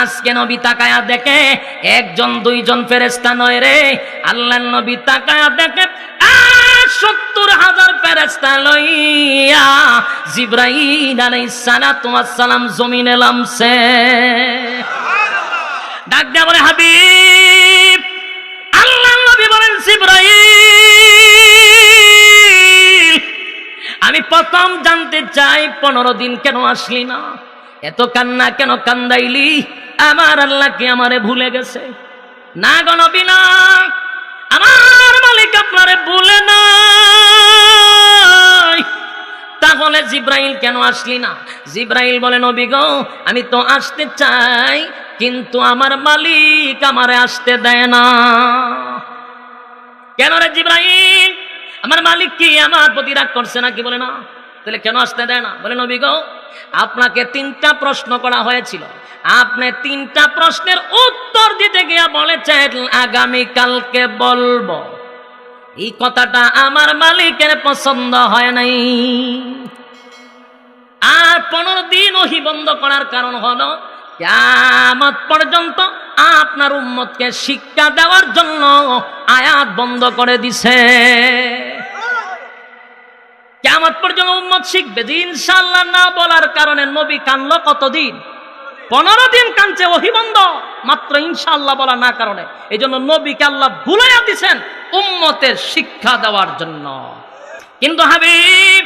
আজকে নবী তাকায়া দেখে একজন দুইজন ফেরেস্তা নয় রে। আল্লাহ নবী তাকায়া দেখে সত্তর হাজার ফেরেস্তা লইয়া সালাতু ওয়াস সালাম জমিনে লামছে ডাক দেয়া বলে হাবিব আল্লাহ নবী বলেন জিব্রাইল আমি প্রথম জানতে চাই পনেরো দিন কেন আসলি না? এত কান্না কেন কান্দাইলি? আমার আল্লাহ কি আমারে ভুলে গেছে? না গণবি না। আমার মালিক আপনারে ভুলে নাই। তাহলে জিব্রাইল কেন আসলি না? জিব্রাইল বলে, নবী গো, আমি তো আসতে চাই, কিন্তু আমার মালিক আমারে আসতে দেয় না। কেন রে জিব্রাইল? আমার মালিক কি আমার প্রতি রাগ করছে না কি বলে না? তাহলে কেন আসতে দেয় না? বলে, নবী গো, আপনাকে তিনটা প্রশ্ন করা হয়েছিল। আপনি তিনটা প্রশ্নের উত্তর দিতে গিয়া বলেছেন, আগামী কালকে বলব। এই কথাটা আমার মালিকের পছন্দ হয় নাই। আর পনেরো দিন ওহি বন্ধ করার কারণ হলো, কিয়ামত পর্যন্ত আপনার উম্মতকে শিক্ষা দেওয়ার জন্য আয়াত বন্ধ করে দিছে। কেমন পর্যন্ত উম্মত শিখবে যে ইনশাল্লাহ না বলার কারণে নবী কানলো কতদিন? পনেরো দিন কানছে ওহি বন্ধ। মাত্র ইনশাল্লাহ বলা না কারণে। এই জন্য নবীকে আল্লাহ ভুলাইয়া দিছেন উম্মতের শিক্ষা দেওয়ার জন্য। কিন্তু হাবিব,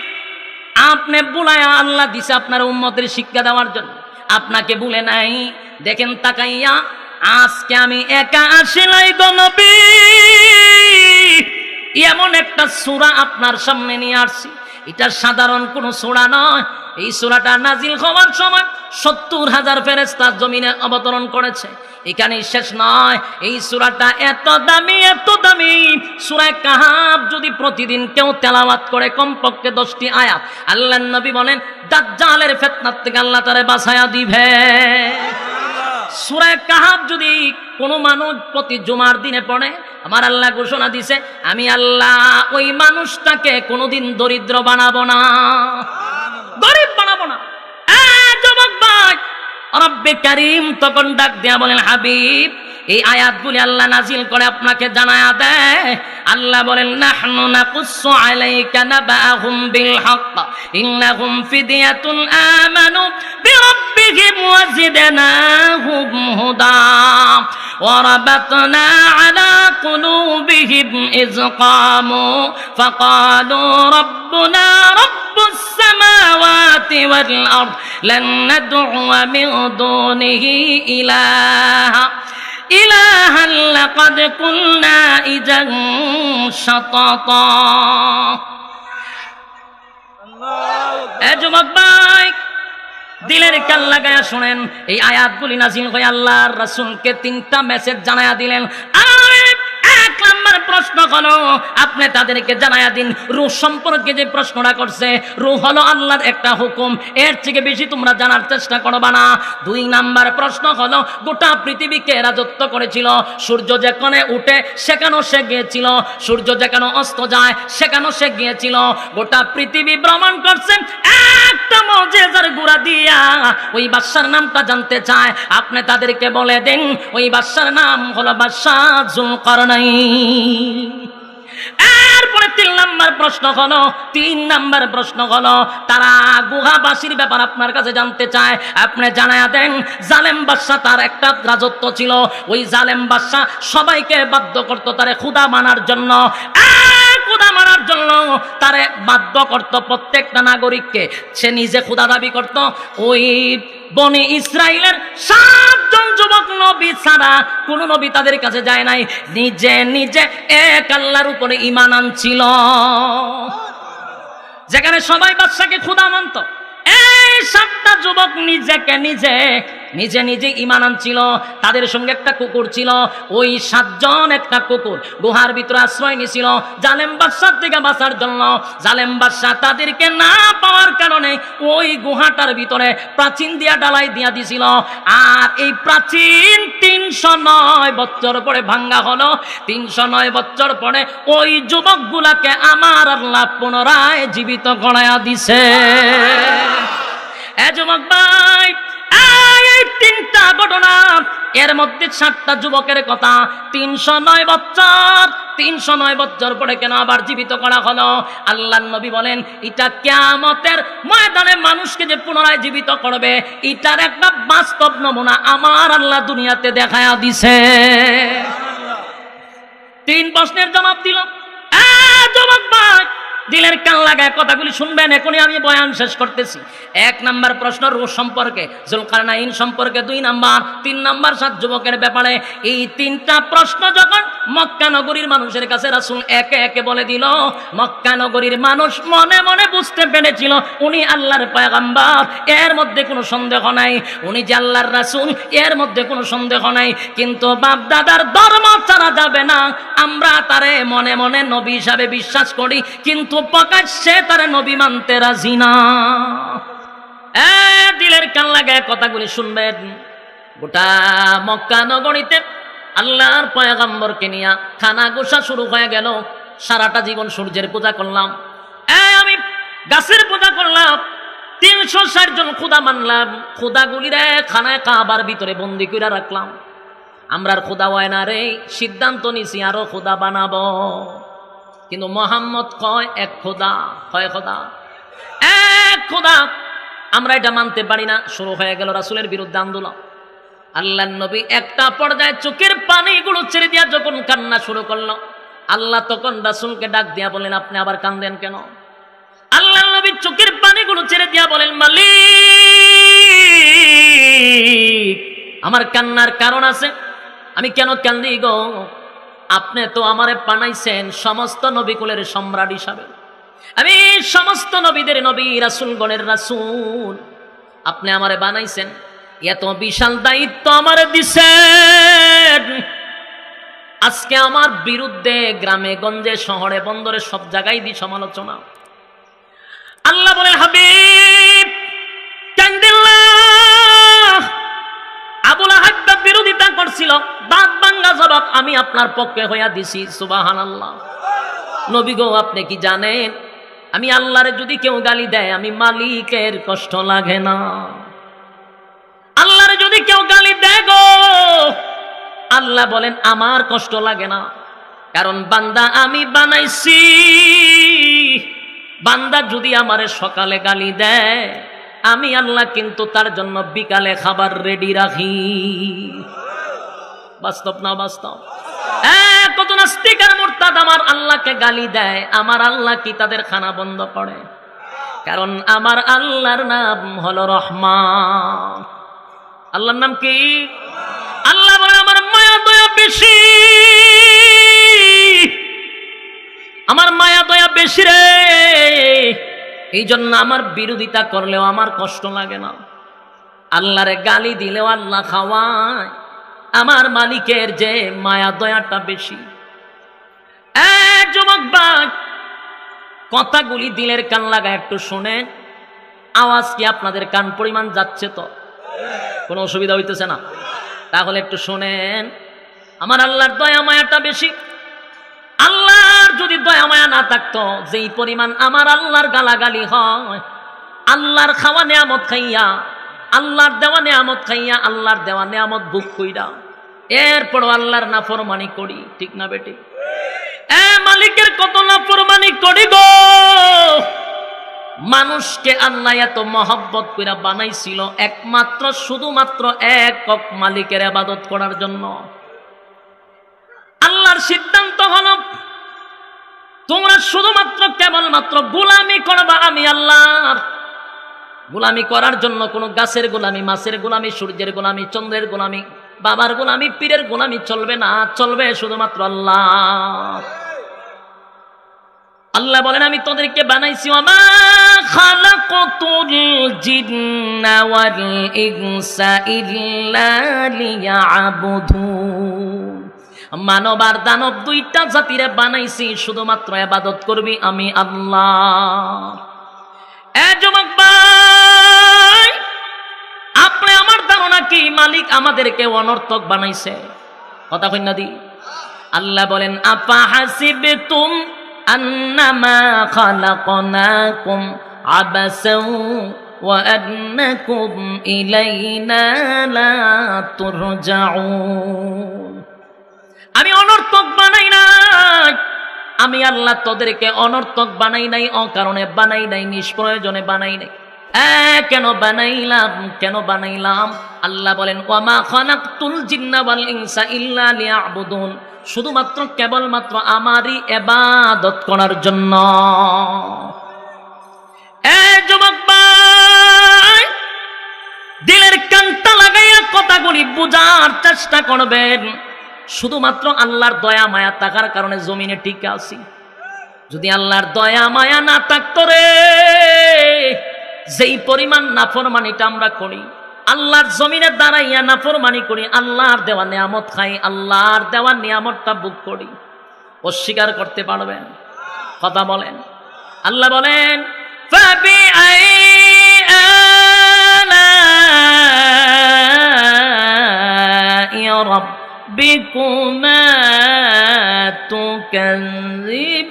আপনি বুলায়া আল্লাহ দিছে আপনার উম্মতের শিক্ষা দেওয়ার জন্য। আপনাকে ভুলে নাই? দেখেন তাকাইয়া, আজকে আমি একা আসিলাই গণবী এমন একটা সুরা আপনার সামনে নিয়ে আসছি। এটা সাধারণ কোনো সুরা নয়। এই সুরাটা নাজিল হওয়ার সময় সত্তর হাজার ফেরেস্তার জমিনে অবতরণ করেছে। এখানেই শেষ নয়। এই সুরাটা এত দামি এত দামি। সুরায় কাহাব যদি প্রতিদিন কেউ তেলাওয়াত করে কমপক্ষে দশটি আয়াত আল্লাহ নবী বলেন, দাজ্জালের ফেতনার থেকে আল্লাহ তারে বাছায়া দিবে। সুরায় কাহাব যদি কোনো মানুষ প্রতি জুমার দিনে পড়ে, আমার আল্লাহ ঘোষণা দিছে, আমি আল্লাহ ওই মানুষটাকে কোনোদিন দরিদ্র বানাবো না। গরিব বানাবো না। যুবক ভাই, রব্বে করিম তখন ডাক দেয়া বলেন, হাবিব এই আয়াতগুলি আল্লাহ নাজিল করে আপনাকে জানায়া দেয় আল্লাহ বলেন নাহনু নাকুসসু আলাইকা নাবাহুম বিল হক ইন্নাহুম ফিদিয়াতুন আমানু বিরাব্বিহিম ওয়াজিদনাহুম হুদা وربطنا على قلوبهم إذ قاموا فقالوا ربنا رب السماوات والأرض لن ندعو من دونه إلها إلها لقد قلنا إذا شططا এ যুবক ভাই দিলের কান লাগায়া শুনেন এই আয়াতগুলি নাজিল হয়ে আল্লাহর রাসূলকে তিনটা মেসেজ জানায়া দিলেন আর এক নাম্বার প্রশ্ন হলো, আপনি তাদেরকে জানায়া দিন, রূহ সম্পর্কে যে প্রশ্নটা করছে, রূহ হলো আল্লাহর একটা হুকুম, এর থেকে বেশি তোমরা জানার চেষ্টা করবা না। দুই নাম্বার প্রশ্ন হলো, গোটা পৃথিবীকে রাজত্ব করেছিল, সূর্য যেখানে উঠে সেখানেও সে গিয়েছিল, সূর্য যেখানে অস্ত যায় সেখানেও সে গিয়েছিল। গোটা পৃথিবী ভ্রমণ করছে, একটা মজেজার গুড়া দিয়া, ওই বাদশার নামটা জানতে চায়, আপনি তাদেরকে বলে দেন, ওই বাদশার নাম হলো বাদশাহ জুলকারনাই এরপরে তিন নাম্বার প্রশ্ন তিন নাম্বার তারা গুহাবাসীর ব্যাপার আপনার কাছে জানতে চায়। আপনি দেন তার একটা রাজত্ব ছিল। ওই সবাইকে বাধ্য করতো তারে ক্ষুদা মানার জন্য। মানার জন্য তারে বাধ্য করত প্রত্যেকটা নাগরিককে। সে নিজে ক্ষুদা দাবি করত। ওই বনে ইসরায়েলের সাতজন যুবক নবী ছাড়া কোন নবী তাদের কাছে যায় নাই। নিজে নিজে এক আল্লাহর উপরে ইমান আনছিল। যেখানে সবাই বাদশাকে ক্ষুদা মানত। সাতটা যুবক নিজেকে নিজে নিজে নিজে ইমান আনছিল, তাদের সঙ্গে একটা কুকুর ছিল, ওই সাতজন একটা কুকুর গুহার ভিতরে আশ্রয় নিছিল জালেম বাদশার থেকে বাঁচার জন্য, জালেম বাদশাহ তাদেরকে না পাওয়ার কারণে ওই গুহাটার ভিতরে প্রাচীন দিয়া ডালাই দিয়া দিছিল। আর এই প্রাচীন তিনশো নয় বছর পরে ভাঙ্গা হলো। তিনশো নয় বছর পরে ওই যুবকগুলাকে আমার আল্লাহ পুনরায় জীবিত গড়াইয়া দিছে। এ যুবক ভাই এই তিনটা ঘটনা, এর মধ্যে সাতটা যুবকের কথা, তিনশো নয় বছর, তিনশো নয় বছর পরে কেন আবার জীবিত করা হলো? আল্লাহ নবী বলেন, এটা কেয়ামতের ময়দানে মানুষকে যে পুনরায় জীবিত করবে, এটার একটা বাস্তব নমুনা আমার আল্লাহ দুনিয়াতে দেখায়া দিছে। তিন প্রশ্নের জবাব দিল যুবক ভাই দিলের কান লাগায় কথাগুলি শুনবেন, এখনই আমি বয়ান শেষ করতেছি। এক নাম্বার প্রশ্ন রুশ সম্পর্কে, জুলকারনাইন সম্পর্কে দুই নাম্বার, তিন নাম্বার সাত যুবকের ব্যাপারে। এই তিনটা প্রশ্ন যখন মক্কা নগরীর মানুষের কাছে রাসুল একে একে বলে দিল, মক্কা নগরীর মানুষ মনে মনে বুঝতে পেরেছিল, উনি আল্লাহর পয়গাম্বার, এর মধ্যে কোনো সন্দেহ নাই। উনি যে আল্লাহর রাসুল, এর মধ্যে কোনো সন্দেহ নাই। কিন্তু বাপ দাদার ধর্ম ছাড়া যাবে না। আমরা তারে মনে মনে নবী হিসাবে বিশ্বাস করি, কিন্তু প্রকাশ্যে তারে নবী মানতে রাজি না। দিলের কান লাগায় কথাগুলি শুনবেন। গোটা মক্কা নগরীতে আল্লাহর পয়গম্বরকে নিয়া খানা গোসা শুরু হয়ে গেল। সারাটা জীবন সূর্যের পূজা করলাম। আমি গাছের পূজা করলাম। তিনশো ষাট জন খুদা মানলাম। খুদাগুলিরে খানায় কাবার ভিতরে বন্দি করে রাখলাম। আমরার খুদা হয় না রে, সিদ্ধান্ত নিছি আরও খুদা বানাবো। কিন্তু মোহাম্মদ কয়, এক খোদা। কয়, খোদা। এক খোদা। আমরা এটা মানতে পারি না। শুরু হয়ে গেল রাসুলের বিরুদ্ধে আন্দোলন। আল্লাহ নবী একটা পর্যায়ে চোখের পানিগুলো ছেড়ে দিয়া যখন কান্না শুরু করল, আল্লাহ তখন রাসুলকে ডাক দিয়া বলেন আপনি আবার কান্দেন কেন? আল্লাহ নবী চোখের পানিগুলো ছেড়ে দিয়া বলেন, মালিক, আমার কান্নার কারণ আছে। আমি কেন কান্দি গো? আপনি তো আমারে বানাইছেন সমস্ত নবীকুলের সম্রাট হিসাবে। আমি সমস্ত নবীদের নবী, রাসুলগণের রাসুল। আপনি আমারে বানাইছেন, এত বিশাল দায়িত্ব আমারে দিছেন। আজকে আমার বিরুদ্ধে গ্রামে, গঞ্জে, শহরে, বন্দরে সব জায়গায় দি সমালোচনা। আল্লাহ বলে হাবিব করছিল দাঁত বাঙ্গা জবাব আমি আপনার পক্ষে হইয়া দিছি সুবাহান আল্লাহ নবী গো, আপনি কি জানেন? আমি আল্লাহরে যদি কেউ গালি দেয়, আমি মালিকের কষ্ট লাগে না। আল্লাহরে যদি কেউ গালি দেয় গো, আল্লাহ বলেন, আমার কষ্ট লাগে না। কারণ বান্দা আমি বানাইছি। বান্দা যদি আমারে সকালে গালি দেয়, আমি আল্লাহ কিন্তু তার জন্য বিকালে খাবার রেডি রাখি। বাস্তব না বাস্তব? কত নাস্তিক আর মোরতাদ আমার আল্লাহকে গালি দেয়। আমার আল্লাহ কি তাদের খানা বন্ধ করে? কারণ আমার আল্লাহর নাম হলো রহমান। আল্লাহর নাম কি? আল্লাহ বলে, আমার মায়া দয়া বেশি। আমার মায়া দয়া বেশি রে। এই জন্য আমার বিরোধিতা করলেও আমার কষ্ট লাগে না। আল্লাহরে গালি দিলেও আল্লাহ খাওয়ায়। আমার মালিকের যে মায়া দয়াটা বেশি। যুবক ভাই, কথাগুলি দিলের কান লাগা একটু শোনেন। আওয়াজ কি আপনাদের কান পরিমাণ যাচ্ছে তো? কোনো অসুবিধা হইতেছে না। তাহলে একটু শোনেন। আমার আল্লাহর দয়া মায়াটা বেশি। আল্লাহর যদি দয়া মায়া না থাকতো, যেই পরিমাণ আমার আল্লাহর গালাগালি হয়, আল্লাহর খাওয়া নেয়ামত খাইয়া, আল্লাহর দেওয়া নেয়ামত খাইয়া, আল্লাহর দেওয়া নেয়ামত বুক কইরা। এরপরও আল্লাহর নাফরমানি করি, ঠিক না বেটি? এ মালিকের কত নাফরমানি করি গো? মানুষকে আল্লাহ এত মহব্বত কইরা বানাইছিল, একমাত্র, শুধুমাত্র একক মালিকের আবাদত করার জন্য। আল্লাহর সিদ্ধান্ত হলো, তোমরা শুধুমাত্র কেবলমাত্র গোলামি করবা আমি আল্লাহর। গোলামি করার জন্য কোনো গাছের গোলামি, মাছের গোলামি, সূর্যের গোলামি, চন্দ্রের গোলামি বাবার গোলামি, পীরের গোলামি চলবে না, চলবে শুধুমাত্র আল্লাহ। আল্লাহ বলেন, আমি তোদেরকে বানাইছি মানব আর দানব দুইটা জাতিরে বানাইছি, শুধুমাত্র ইবাদত করবি আমি আল্লাহ। এ যুবক আপনি আমার ধারণা কি মালিক আমাদেরকে অনর্থক বানাইছে কথা কই না দি আল্লাহ বলেন আপা হাসিবতুম আন্নামা খালাকনাকুম আবাসাও وأنكم إلينا لا ترجعون আমি অনর্থক বানাই নাই আমি আল্লাহ তোদেরকে অনর্থক বানাই নাই অকারণে বানাই নাই নিষ্প্রয়োজনে বানাই নাই এ, কেন বানাইলাম? কেন বানাইলাম? আল্লাহ বলেন, ওয়ামা খালাকতুল জিন্না ওয়াল ইনসা ইল্লা লিয়াবুদুন। শুধুমাত্র, কেবলমাত্র আমারই এবাদত করার জন্য। এ যুবক দিলের কান্তা লাগাইয়া কথাগুলি বুঝার চেষ্টা করবেন। শুধুমাত্র আল্লাহর দয়া মায়া থাকার কারণে জমিনে টিকে আছি। যদি আল্লাহর দয়া মায়া না থাকতো রে যেই পরিমাণ নাফরমানিটা আমরা করি আল্লাহর জমিনের দাঁড়াইয়া নাফরমানি করি আল্লাহর দেওয়া নিয়ামত খাই আল্লাহর দেওয়া নিয়ামতটা বুক করি অস্বীকার করতে পারবেন কথা বলেন আল্লাহ বলেন فبأي آلاء ربكما تكذبان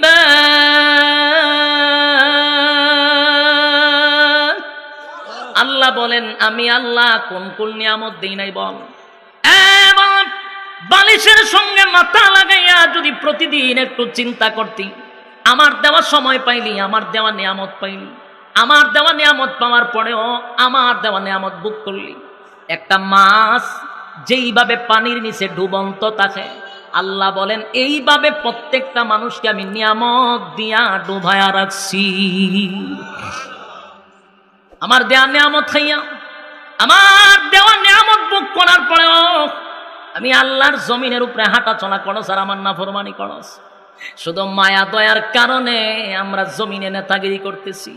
আল্লাহ বলেন, আমি আল্লাহ, কোন কোন নিয়ামত দিই নাই বল? বালিশের সঙ্গে মাথা লাগাইয়া যদি প্রতিদিন একটু চিন্তা করতি, আমার দেওয়া সময় পাইলি, আমার দেওয়া নিয়ামত পাইলি, আমার দেওয়া নিয়ামত পাওয়ার পরেও আমার দেওয়া নিয়ামত বুক করলি। একটা মাছ যেইভাবে পানির নিচে ডুবন্ত থাকে, আল্লাহ বলেন, এইভাবে প্রত্যেকটা মানুষকে আমি নিয়ামত দিয়া ডুবায়া রাখছি। আমার দেওয়া নিয়ামত খাইয়া, আমার দেওয়া নিয়ামত বুক করার পরেও আমি আল্লাহর জমিনের উপরে হাঁটা চলা করস আর আমার নাফরমানি করস। শুধু মায়া দয়ার কারণে আমরা জমিনে নেতাগিরি করতেছি।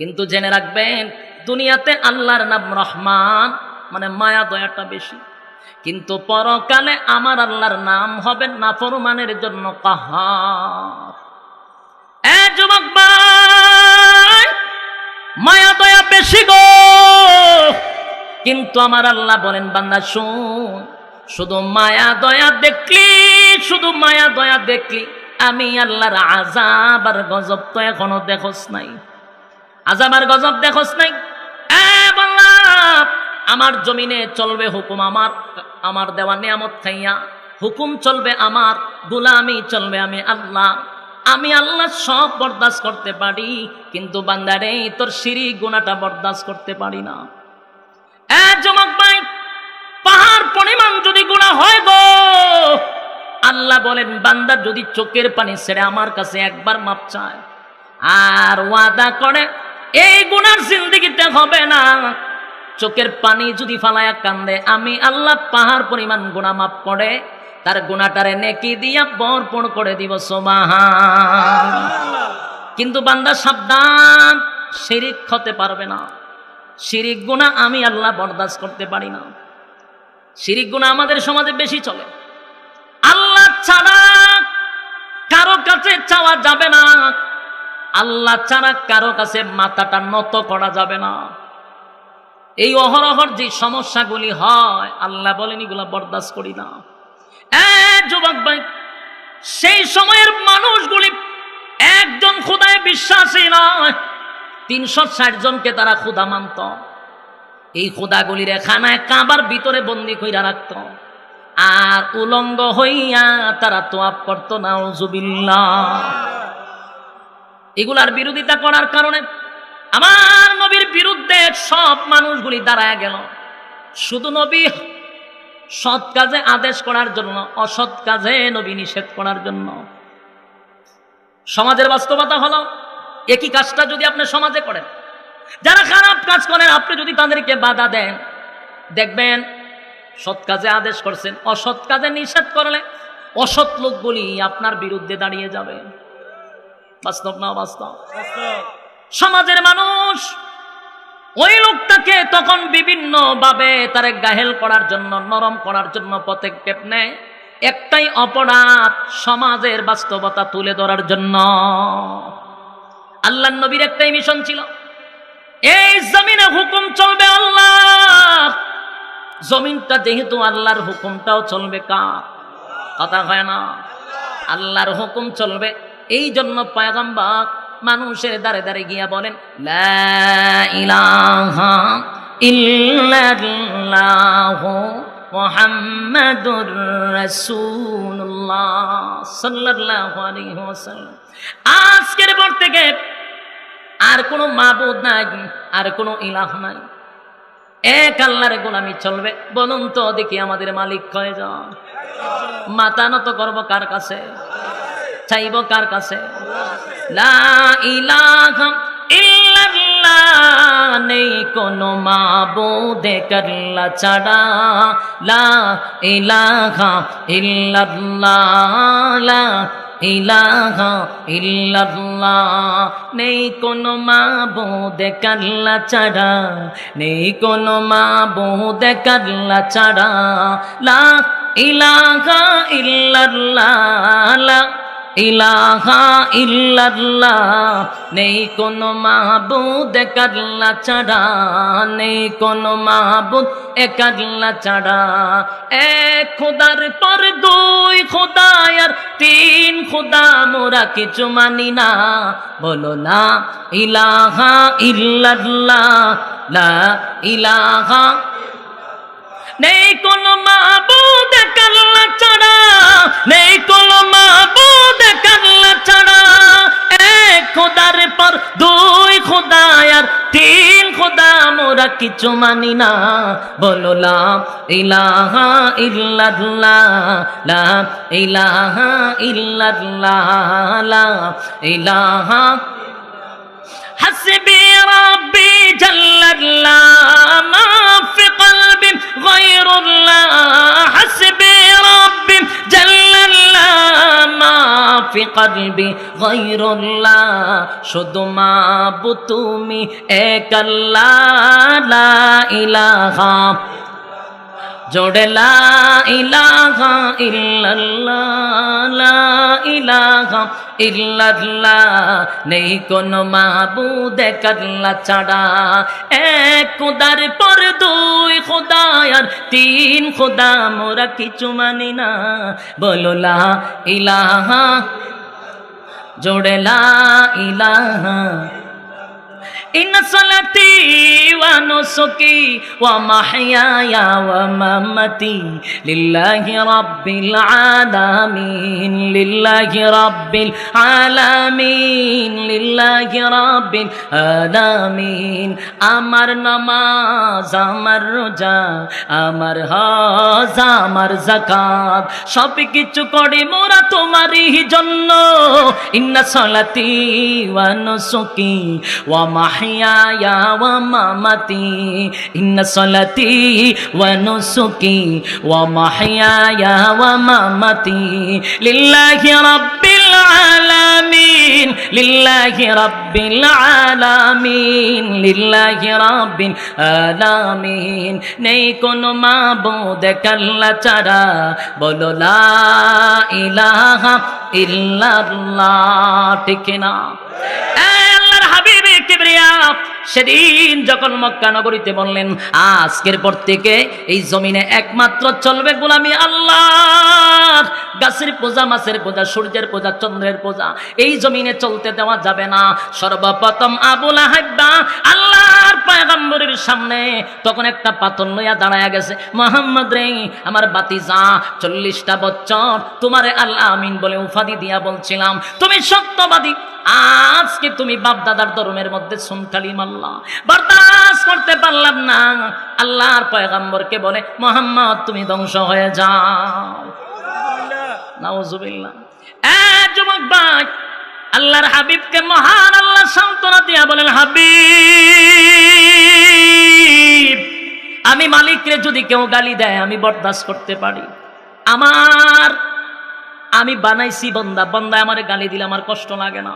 কিন্তু জেনে রাখবেন, দুনিয়াতে আল্লাহর নাম রহমান মানে মায়া দয়াটা বেশি। কিন্তু পরকালে আমার আল্লাহর নাম হবে নাফরমানের জন্য কাহার। এ যুবক মায়া দয়া বেশি গো। কিন্তু আমার আল্লাহ বলেন, বান্দা, শুন, শুধু মায়া দয়া দেখলি, শুধু মায়া দয়া দেখলি, আমি আল্লাহর আজাব আর গজব তো এখনও দেখোস নাই। আজাব আর গজব দেখোস নাই? আমার জমিনে চলবে হুকুম আমার আমার দেওয়া নিয়ামত খাইয়া, হুকুম চলবে আমার, গুলামি চলবে আমি আল্লাহ। আমি আল্লাহ সব বরদাস্ত করতে পারি, কিন্তু বান্দারে, তোর সিঁড়ি গুণাটা বরদাস্ত করতে পারি না। ভাই, পাহাড় পরিমাণ যদি গুণা হয় গো, আল্লাহ বলেন, বান্দা যদি চোখের পানি ছেড়ে আমার কাছে একবার মাপ চায়, আর ওয়াদা করে, এই গুনার জিন্দিগিতে হবে না। চোখের পানি যদি ফালায়া কান্দে, আমি আল্লাহ পাহাড় পরিমাণ গুণা মাপ করে তার গুণাটারে নেকি দিয়া বরপণ করে দিব সোমাহান কিন্তু বান্দা সাবধান, শিরিক হতে পারবে না। শিরিক গুণা আমি আল্লাহ বরদাস্ত করতে পারি না। শিরিক গুণা আমাদের সমাজে বেশি চলে। আল্লাহ ছাড়া কারও কাছে চাওয়া যাবে না। আল্লাহ ছাড়া কারও কাছে মাথাটা নত করা যাবে না। এই অহরহর যে সমস্যাগুলি হয়, আল্লাহ বলেন এগুলা বরদাস্ত করি না। যুবক ভাই, সেই সময়ের মানুষগুলি একজন খুদায় বিশ্বাসী নয়। তিনশো ষাট জনকে তারা খুদা মানত। এই খুদাগুলির খানায় কাবার ভিতরে বন্দি কইরা রাখত। আর উলঙ্গ হইয়া তারা তোয়াপ করতো না এগুলার বিরোধিতা করার কারণে আমার নবীর বিরুদ্ধে সব মানুষগুলি দাঁড়ায় গেল। শুধু নবী সৎ কাজে আদেশ করার জন্য অসৎ কাজে নবী নিষেধ করার জন্য। সমাজের বাস্তবতা হলো একই কাজটা যদি আপনি সমাজে করেন। যারা খারাপ কাজ করেন আপনি যদি তাদেরকে বাধা দেন দেখবেন সৎ কাজে আদেশ করছেন অসৎ কাজে নিষেধ করলে অসৎ লোকগুলি আপনার বিরুদ্ধে দাঁড়িয়ে যাবে। বাস্তব না বাস্তব? সমাজের মানুষ ওই লোকটাকে তখন বিভিন্ন ভাবে তারে গাহেল করার জন্য, নরম করার জন্য পদক্ষেপ নেয়। একটাই অপরাধ, সমাজের বাস্তবতা তুলে ধরার জন্য। আল্লাহ নবীর একটাই মিশন ছিল। এই জমিনে হুকুম চলবে আল্লাহ জমিনটা যেহেতু আল্লাহর হুকুমটাও চলবে কার? কথা হয় না। আল্লাহর হুকুম চলবে। এই জন্য পায়গাম্বার মানুষের দ্বারে দ্বারে গিয়া বলেন আজকের পর থেকে আর কোনো মাবুদ নাই, আর কোনো ইলাহ নাই। এক আল্লাহর গোলামি চলবে। বলুন তো দেখি আমাদের মালিক কয়ে মাথা নত করব কার কাছে? চাইব কার কাছে? লা ইলাহা ইল্লাল্লাহ নেই কোনো মাবুদে করলা ছাড়া। লা ইলাহা ইল্লাল্লাহ, লা ইলাহা ইল্লাল্লাহ নেই কোনো মাবুদে করলা ছাড়া। নেই কোনো মাবুদে করলা ছাড়া। লা ইলাহা ইল্লাল্লাহ, লা ইলাহা ইল্লাল্লাহ, নেই কোনো মাহবুদ একাল্লা ছাড়া, নেই কোনো মাহবুদ একাল্লা ছাড়া। এক খোদার পর দুই খোদায় আর তিন খোদা, মোরা কিছু মানি না। বলো না ইলাহা ইল্লাল্লাহ, লা ইলাহা নেই কোন মাবুদ কাল্লা ছাড়া, নেই কোন মাবুদ কাল্লা ছাড়া। এক খোদার পর দুই খোদা তিন খোদা, মোরা কিছু মানি না। বলো, লা ইলাহা ইল্লাল্লাহ, লা ইলাহা ইল্লাল্লাহ, লা ইলাহা হাসবি রাব্বি জাল্লাল্লাহ في قلبي غير الله শুধু মা তুমি এক আল্লাহ লা ইলাহা জোড়ে লা ইলাহা ইল্লাল্লাহ, লা ইলাহা ইল্লাল্লাহ, নেই কোন মাহবুদ কাল্লা ছাড়া। এক খোদার পর দুই খোদা তিন খোদা, মোরা কিছু মানি না। বলো লা ইলাহা, জোড়ে লা ইলাহা إن صلاتي ونسكي ومحياي ومماتي لله رب العالمين لله رب العالمين لله رب العالمين আমার নামাজ আমার রোজা আমার হজ আমার জাকাত সব কিছু করি মোরা তোমারই জন্য ইন্না সলাতি ওয়া নুসুকি ওয়া মাহইয়ায়া ওয়া মামাতি ইন্না সলাতি ওয়া নুসুকি ওয়া মাহইয়ায়া ওয়া মামাতি লিল্লাহি রাব্বিল আলামিন লিল্লাহি রাব্বিল আলামিন লিল্লাহি রাব্বিল আলামিন নেই কোনো মাবুদ কাল্লা ছাড়া বলো লা ইলাহা ইল্লাল্লাহ ঠিক না সেদিন যখন মক্কা নগরীতে বললেন, আজকের পর থেকে এই জমিনে একমাত্র চলবে গোলামি আল্লাহ। গাছের পূজা, মাছের পূজা, সূর্যের পূজা, চন্দ্রের পূজা, এই জমিনে চলতে দেওয়া যাবে না। সর্বপ্রথম আবুল হাব্বা আল্লাহর পয়গম্বরের সামনে তখন একটা পাথর লইয়া দাঁড়ায়া গেছে। মোহাম্মদ রে, আমার বাতি যা চল্লিশটা বছর তোমারে আল্লাহ আমিন বলে উফাদি দিয়া বলছিলাম। তুমি সত্যবাদী, আজকে তুমি বাপ দাদার ধর্মের মধ্যে সুনকালি মাল্লা বরদাস্ত করতে পারলাম না। আল্লাহর পয়গম্বরকে বলে, মোহাম্মদ, তুমি ধ্বংস হয়ে যাও। নাউজুবিল্লাহ। যুবক ভাই, আল্লাহর হাবিবকে মহান আল্লাহ সান্ত্বনা দিয়া বলেন, হাবিব, আমি মালিকরে যদি কেউ গালি দেয়, আমি বরদাস্ত করতে পারি। আমার, আমি বানাইছি বন্দা বন্দা আমার গালি দিলে আমার কষ্ট লাগে না।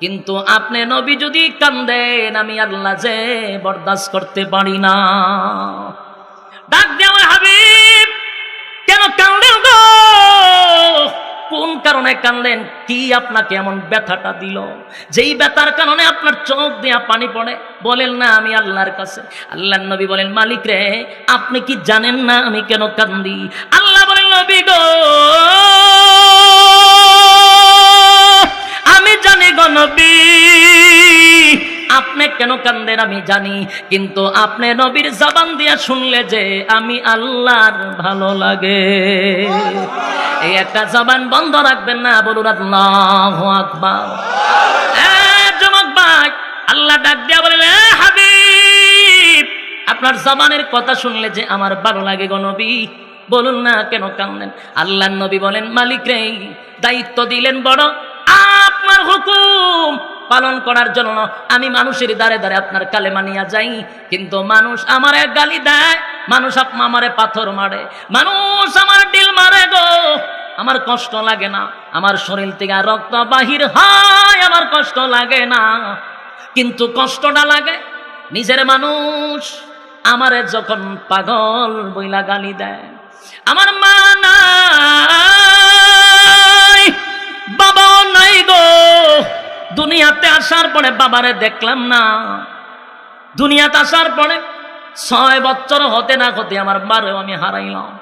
কিন্তু আপনি নবী যদি কান্দেন, আমি আল্লাহ যে বরদাস্ত করতে পারি না। ডাক দেওয়া হাবিব, কেন কান্দেন গো? কোন কারণে কানলেন কি আপনাকে এমন ব্যথাটা দিল? যেই ব্যথার কারণে আপনার চোখ দিয়া পানি পড়ে। বলেন না, আমি আল্লাহর কাছে। আল্লাহ নবী বলেন, মালিক রে, আপনি কি জানেন না আমি কেন কান্দি? আল্লাহ বলেন, নবী গো জানি গো গো নবী, আপনি কেন কান্দেন আমি জানি, কিন্তু আপনি নবীর জবান দিয়া শুনলে যে আমি আল্লাহর ভালো লাগে। এই একটা জবান বন্ধ রাখবেন না, বলুন আল্লাহ আকবার। আল্লাহ ডাক দিয়া বলেন হাবিব, আপনার জবানের কথা শুনলে যে আমার ভালো লাগে গো বলুন না কেন কান্দেন? আল্লাহ নবী বলেন, মালিক রে, দায়িত্ব দিলেন বড় আপনার হুকুম পালন করার জন্য আমি মানুষের দ্বারে দ্বারে আপনার কালে মানিয়া যাই। কিন্তু মানুষ আমার গালি দেয়, মানুষ আমারে পাথর মারে, মানুষ আমার ডিল মারে গো। আমার কষ্ট লাগে না, আমার শরীর থেকে রক্ত বাহির হয়, আমার কষ্ট লাগে না। কিন্তু কষ্টটা লাগে নিজের মানুষ আমারে যখন পাগল বইলা গালি দেয়। আমার মা বাবাও নাই গো? দুনিয়াতে আসার পরে বাবারে দেখলাম না। দুনিয়াতে আসার পরে ছয় বছর হতে না হতে আমার বারেও আমি হারাইলাম।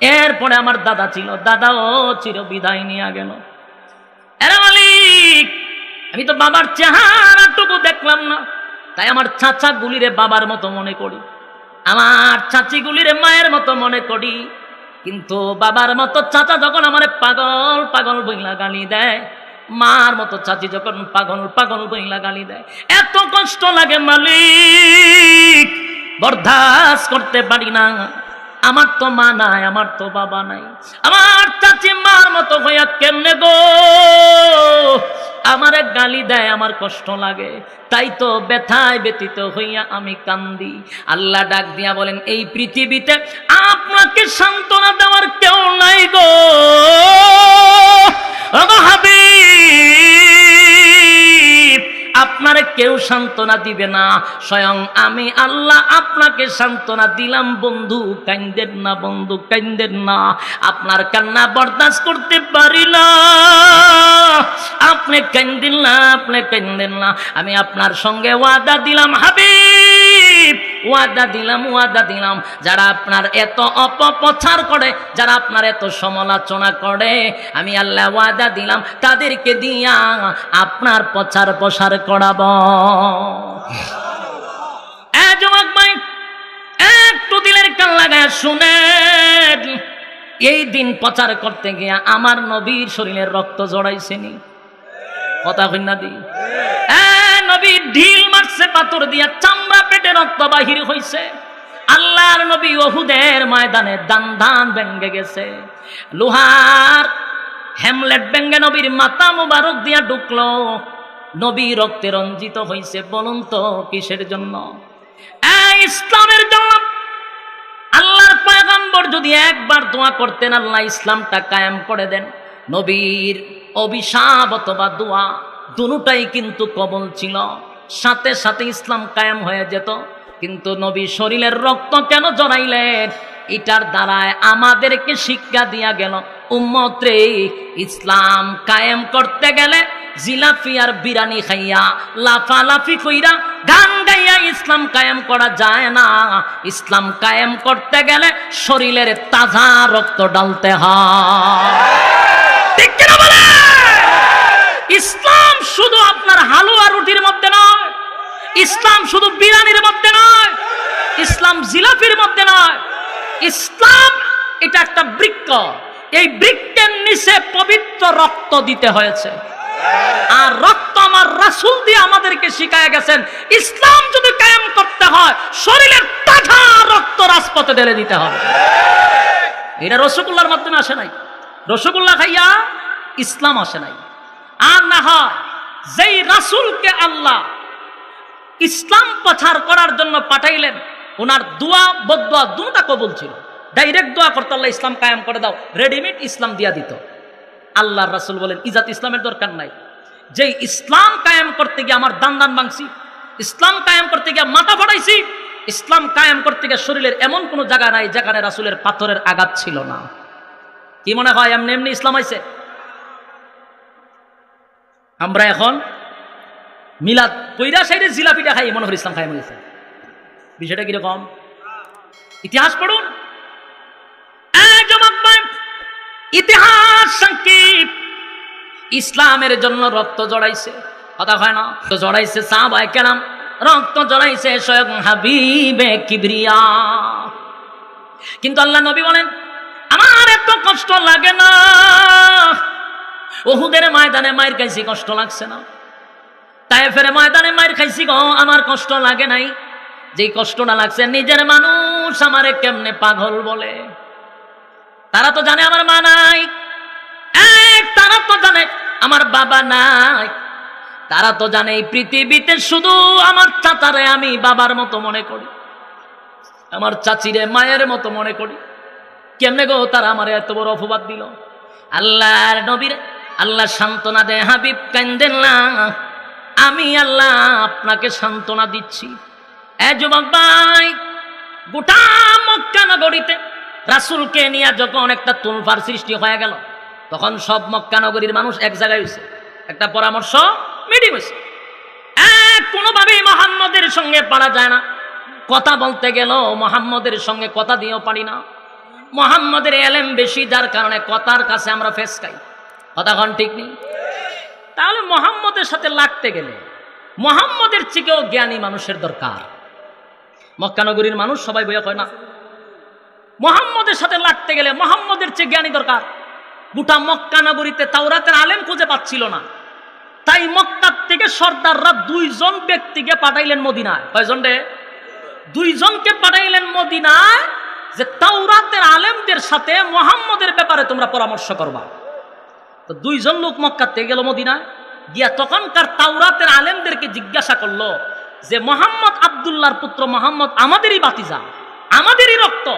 এরপরে আমার দাদা ছিল, দাদাও চির বিদায় নিয়ে গেল। এরা মালিক, আমি তো বাবার চেহারাটুকু দেখলাম না। তাই আমার চাচা গুলিরে বাবার মতো মনে করি। আমার চাচি গুলিরে মায়ের মতো মনে করি। কিন্তু বাবার মতো চাচা যখন আমার পাগল পাগল বইলা গালি দেয়, মার মতো চাচি যখন পাগল পাগল বইলা গালি দেয়, এত কষ্ট লাগে মালিক বরদাস করতে পারি না। আমার তো মা নাই, আমার তো বাবা নাই। আমার চাচি মার মতো হইয়া কেমনে গো? আমারে গালি দেয়, আমার কষ্ট লাগে। তাই তো ব্যথায় ব্যতীত হইয়া আমি কান্দি। আল্লাহ ডাক দিয়া বলেন, এই পৃথিবীতে আপনাকে সান্ত্বনা দেওয়ার কেউ নাই গো। আপনারে কেউ সান্ত্বনা দিবে না। স্বয়ং আমি আল্লাহ আপনাকে সান্ত্বনা দিলাম, বন্ধু। কাইন্দেন না, বন্ধু, কাইন্দেন না। আপনার কান্না বরদাস্ত করতে পারি না। আপনি কান্দিন না, আপনি কান্দেন না। আমি আপনার সঙ্গে ওয়াদা দিলাম, হাবিব। ওয়াদা দিলাম ওয়াদা দিলাম। যারা আপনার এত অপপ্রচার করে, যারা আপনার এত সমালোচনা করে, আমি আল্লাহ ওয়াদা দিলাম, তাদেরকে দিয়া আপনার প্রচার প্রসার করাব। যুবক ভাই, একটু দিলের কান লাগায় শুনেন। এই দিন প্রচার করতে গিয়া আমার নবীর শরীরের রক্ত জড়াইছেনি। কথা কন্যা দি। নবী ঢিল মারছে, পাথর দিয়া চামড়া পেটে রক্ত বাহির হইছে। আল্লাহর নবী ওহুদের ময়দানে দান দান ভেঙ্গে গেছে। লোহার হ্যামলেট ভেঙ্গে নবীর মাথা মুবারক দিয়া ঢুকলো। নবী রক্তে রঞ্জিত হইছে, বলুন তো কিসের জন্য? ইসলামের জন্য আল্লাহর পয়গম্বর যদি একবার দোয়া করতেন, আল্লাহ ইসলামটা কায়েম করে দেন। নবীর অভিশাপ অথবা দোয়া দুটাই কিন্তু কবল ছিল। সাথে সাথে ইসলাম কায়েম হয়ে যেত। কিন্তু নবী শরীরের রক্ত কেন জড়াইলেন? এটার দ্বারায় আমাদেরকে শিক্ষা দিয়া গেল, উম্মত্রে, ইসলাম কায়েম করতে গেলে জিলাপি আর বিরানি খাইয়া, লাফালাফি কইরা গান গাইয়া ইসলাম কায়েম করা যায় না। ইসলাম কায়েম করতে গেলে শরীরের তাজা রক্ত ডালতে হয়। ইসলাম শুধু আপনার হালুয়া রুটির মধ্যে নয়, ইসলাম শুধু বিরানির মধ্যে নয়, ইসলাম জিলাপির মধ্যে নয় ইসলাম এটা একটা বৃক্ষ। এই বৃক্ষের নিচে পবিত্র রক্ত দিতে হয়েছে। আর রক্ত আমার রাসুল দিয়ে আমাদেরকে শিখায় গেছেন, ইসলাম যদি কায়েম করতে হয়, শরীরের তাজা রক্ত রাজপথে ঢেলে দিতে হবে। এটা রসগোল্লার মাধ্যমে আসে নাই। রসগোল্লা খাইয়া ইসলাম আসে নাই। আর না হয়, যেই রাসুলকে আল্লাহ ইসলাম প্রচার করার জন্য পাঠাইলেন ওনার দোয়া বদুয়া দুটা কবুল ছিল। ডাইরেক্ট দোয়া করতে আল্লাহ ইসলাম কায়েম করে দাও রেডিমেড ইসলাম দিয়া দিত। আল্লাহ রাসুল বলেন, ইজাত ইসলামের দরকার নাই। যে ইসলাম কায়েম করতে গিয়ে আমার দান দান ভাঙছি, ইসলাম কায়েম করতে গিয়ে মাথা ফাটাইছি, ইসলাম কায়েম করতে গিয়ে শরীরের এমন কোনো জায়গা নাই যেখানে রাসুলের পাথরের আঘাত ছিল না। কি মনে হয়, এমনি এমনি ইসলাম আইছে আমরা এখন মিলাদ কইরা সাইডে জিলাপিটা খাই মনে করি ইসলাম খাই মনে বিষয়টা কীরকম ইতিহাস পড়ুন। ইতিহাস সংক্ষিপ। ইসলামের জন্য রক্ত জড়াইছে। কথা হয় না তো জড়াইছে সাহাবায়ে কেরাম, রক্ত জড়াইছে স্বয়ং হাবিবে কিবরিয়া। কিন্তু আল্লাহ নবী বলেন, আমার এত কষ্ট লাগে না। ওহুদের ময়দানে মায়ের খাইছি, কষ্ট লাগছে না। তাই ফেরে ময়দানে মায়ের খাইছি গো, আমার কষ্ট লাগে নাই। যেই কষ্টটা লাগছে, নিজের মানুষ আমারে কেমনে পাগল বলে? তারা তো জানে আমার মা নাই। তারা তো জানে আমার বাবা নাই। তারা তো জানে এই পৃথিবীতে শুধু আমার চাচারে আমি বাবার মতো মনে করি। আমার চাচিরে মায়ের মতো মনে করি। কেমনে গো তারা আমার এত বড় অপবাদ দিল? আল্লাহর নবীর আল্লাহ সান্ত্বনা দে হাবিব, কান্দেন না। আমি আল্লাহ আপনাকে সান্ত্বনা দিচ্ছি। এ যুবক ভাই, গোটা মক্কা নগরীতে রাসুলকে নিয়ে যখন একটা তুলফার সৃষ্টি হয়ে গেল, তখন সব মক্কা নগরীর মানুষ এক জায়গায় হয়েছে একটা পরামর্শ মিটিং হয়েছে এক কোনোভাবেই মোহাম্মদের সঙ্গে পারা যায় না। কথা বলতে গেল মোহাম্মদের সঙ্গে কথা দিয়েও পারি না। মোহাম্মদের এলেম বেশি, যার কারণে কথার কাছে আমরা ফেস খাই কথা কন ঠিক নেই? তাহলে মোহাম্মদের সাথে লাগতে গেলে মোহাম্মদের থেকেও জ্ঞানী মানুষের দরকার। মক্কানগরীর মানুষ সবাই বইয়া কয়, না। মোহাম্মদের সাথে লাগতে গেলে মোহাম্মদের চেয়ে জ্ঞানী দরকার। গোটা মক্কানগরীতে তাওরাতের আলেম খুঁজে পাচ্ছিল না। তাই মক্কার থেকে সর্দাররা দুইজন ব্যক্তিকে পাঠাইলেন মদিনায়। কয়জন রে? দুইজনকে পাঠাইলেন মদিনায় যে তাওরাতের আলেমদের সাথে মোহাম্মদের ব্যাপারে তোমরা পরামর্শ করবা। তো দুইজন লোক মক্কার থেকে গেল মদিনায়। গিয়া তখনকার তাওরাতের আলেমদেরকে জিজ্ঞাসা করল যে মোহাম্মদ আবদুল্লাহর পুত্র মোহাম্মদ আমাদেরই বাতিজা আমাদেরই রক্ত।